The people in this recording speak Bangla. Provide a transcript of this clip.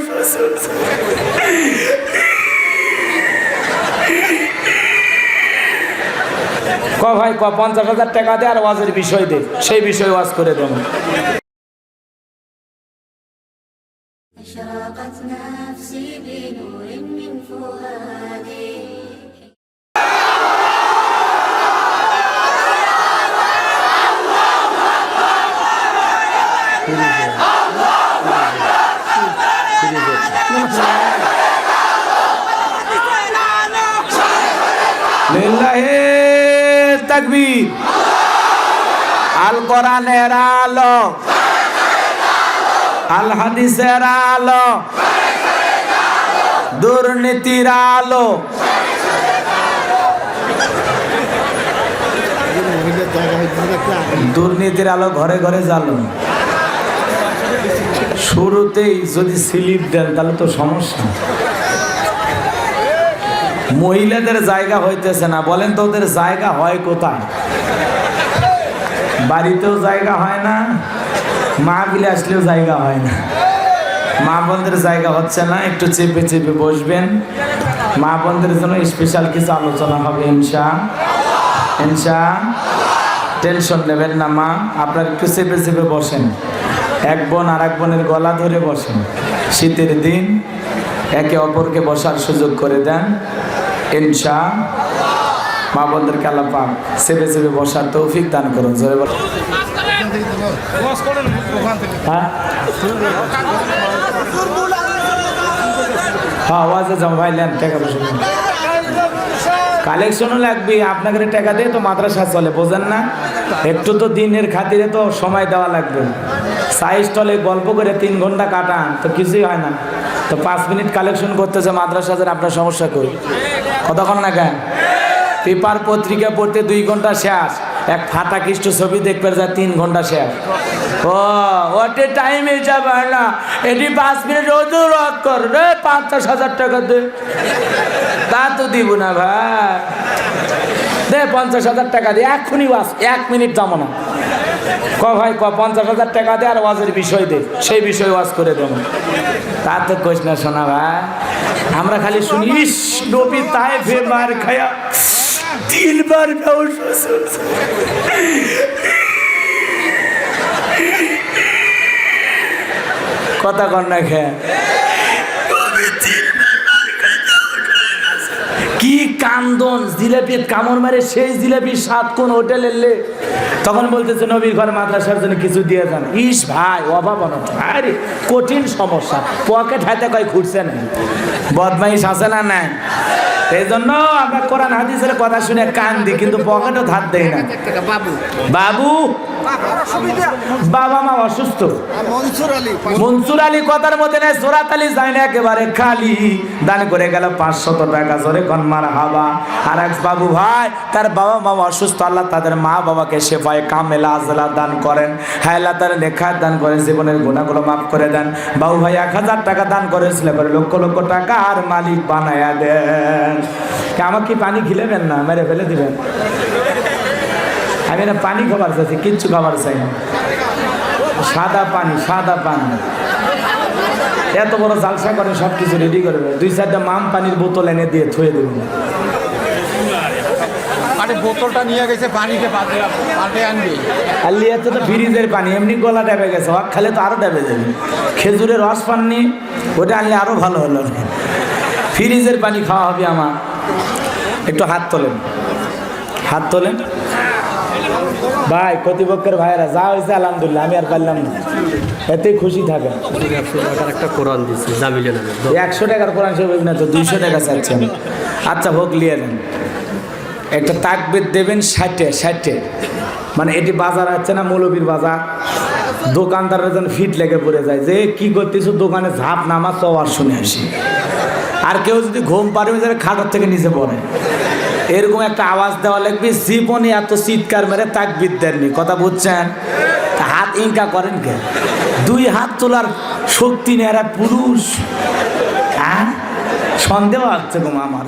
ক ভাই ক পঞ্চাশ হাজার টাকা দে আর ওয়াজের বিষয় দে সেই বিষয়ে ওয়াজ করে দেবো أشرقت نفسي بنور من فؤادي আল কোরআনের আলো। আল হাদিসের আলো। দুর্নীতির আলো। দুর্নীতির আলো ঘরে ঘরে জ্বালো শুরুতেই যদি স্লিপ দেন, তাহলে তো সমস্যা। মহিলাদের জায়গা হইতেছে না। বলেন তো ওদের জায়গা হয় কোথায়? বাড়িতেও জায়গা হয় না মা বিলে আসলেও জায়গা হয় না। মা বোনদের জায়গা হচ্ছে না, একটু চেপে চেপে বসবেন। মা বোনদের জন্য স্পেশাল কিছু আলোচনা হবে, ইনশা। ইনশা টেনশন নেবেন না মা, আপনার একটু চেপে চেপে বসেন। এক বোন আর এক বোনের গলা ধরে বসেন। শীতের দিন, একে অপরকে বসার সুযোগ করে দেন। ইনশা মা বোনদেরকে আল্লাহ পাক চেপে চেপে বসার তৌফিক দান করুন। জোরে বলো হ্যাঁ? হ্যাঁ টাকা কালেকশনও লাগবে আপনাকে টাকা দিয়ে তো মাদ্রাসা চলে, বোঝেন না? একটু তো দিনের খাতিরে তো সময় দেওয়া লাগবে। সাইজ স্টলে গল্প করে তিন ঘণ্টা কাটান, তো কিছুই হয় না। তো পাঁচ মিনিট কালেকশন করতেছে মাদ্রাসাদের আপনার সমস্যা কই? কতক্ষণ না কেন? পেপার পত্রিকা পড়তে দুই ঘণ্টা শেষ, এক ফাটা খ্রিস্ট ছবি দেখবে যা তিন ঘণ্টা শেষ। ও ওটে টাইমে যাবে না, এটি পাঁচ মিনিট রোজও রদ কর, রে পঞ্চাশ হাজার টাকা দে। তা তো দিব না ভাই। দে পঞ্চাশ হাজার টাকা দে এক্ষুনি ওয়াজ এক মিনিট যাব না। ক ভাই, ক, পঞ্চাশ হাজার টাকা দে আর ওয়াজের বিষয় দে। সেই বিষয়ে ওয়াজ করে দেবো। তা তো কোশ না শোনা ভাই, আমরা খালি শুনি, ইস, নবী তাই ফে মার খায়া তিনবার। কথা না খেয়ে কান্দন জিলেপি কামড় মারে সেই জিলেপি সাত কোন হোটেল এলে তখন বলতেছে নবীর ঘর মাদ্রাসার জন্য কিছু দিয়ে যান। ইস ভাই অভাব অনটন। আরে কঠিন সমস্যা। পকেট হাতে কয় খুঁজছে না। বদমাইশ আছে না না এই জন্য আমরা কোরআন হাদিসের কথা শুনে কান্দি কিন্তু পকেটও ধার দেই না। বাবু। বাবু বাবা মা অসুস্থ? মনসুর আলী কথার মধ্যে নেই সোরাত আলী যায় না একেবারে খালি। দান করে গেল পাঁচশত টাকা জোরে কন মার হাবা। আর এক বাবু ভাই তার বাবা মা অসুস্থ আল্লাহ তাদের মা বাবাকে শেফায় কামেলা আজলা দান করেন। হ্যাঁ আল্লাহ তার নেখায় দান করেন জীবনের গুণাগুলো মাফ করে দেন। বাবু ভাই এক হাজার টাকা দান করেছিল করে লক্ষ লক্ষ টাকা আর মালিক বানায়া দেন। আমাকে পানি খিলেবেন না? মেরে ফেলে দিবেন? আমি না পানি খাবার চাইছি কিচ্ছু খাবার চাই না। সাদা পানি সাদা পানি। এত বড় জালসা করে সব কিছু রেডি করবে দুই চারটা মাম পানির বোতল এনে দিয়ে থুয়ে দেবে। আরে বোতলটা নিয়ে গেছে পাল্টে আনবি। আর লিয়াতে তো ফ্রিজের পানি এমনি গলা ডেবে গেছে। হক খালে তো আরও ডেবে যাবে। খেজুরের রস পাননি ওটা আনলে আরও ভালো হলো। ফ্রিজের পানি খাওয়া হবে আমার। একটু হাত তোলেন। হাত তোলেন। ভাই কর্তৃপক্ষের ভাইয়েরা, যা হয়েছে আলহামদুলিল্লাহ, আমি আর পারলাম না। এতেই খুশি থাকেন একটা একশো টাকার কোরআন শরীফ না তো, দুইশো টাকা চাচ্ছেন আচ্ছা হোক, লিয়ে নেন। একটা তাকবির দেবেন ষাটে ষাটে। মানে এটি বাজার আছে না মৌলবীর বাজার। দোকানদারের যেন ফিট লেগে পড়ে যায়। যে কি করতেছো, দোকানে ঝাঁপ নামা আর শুনে আসি। আর কেউ যদি ঘুম পারবে যারা খাটার থেকে নিচে পড়ে। এরকম একটা আওয়াজ দেওয়া লাগবে, জীবনে এত চিৎকার মেরে তাক দেননি। কথা বুঝছেন? হাত ইনকা করেন কে? দুই হাত তোলার শক্তি এরা পুরুষ। হ্যাঁ? সন্দেহ হচ্ছে গো আমার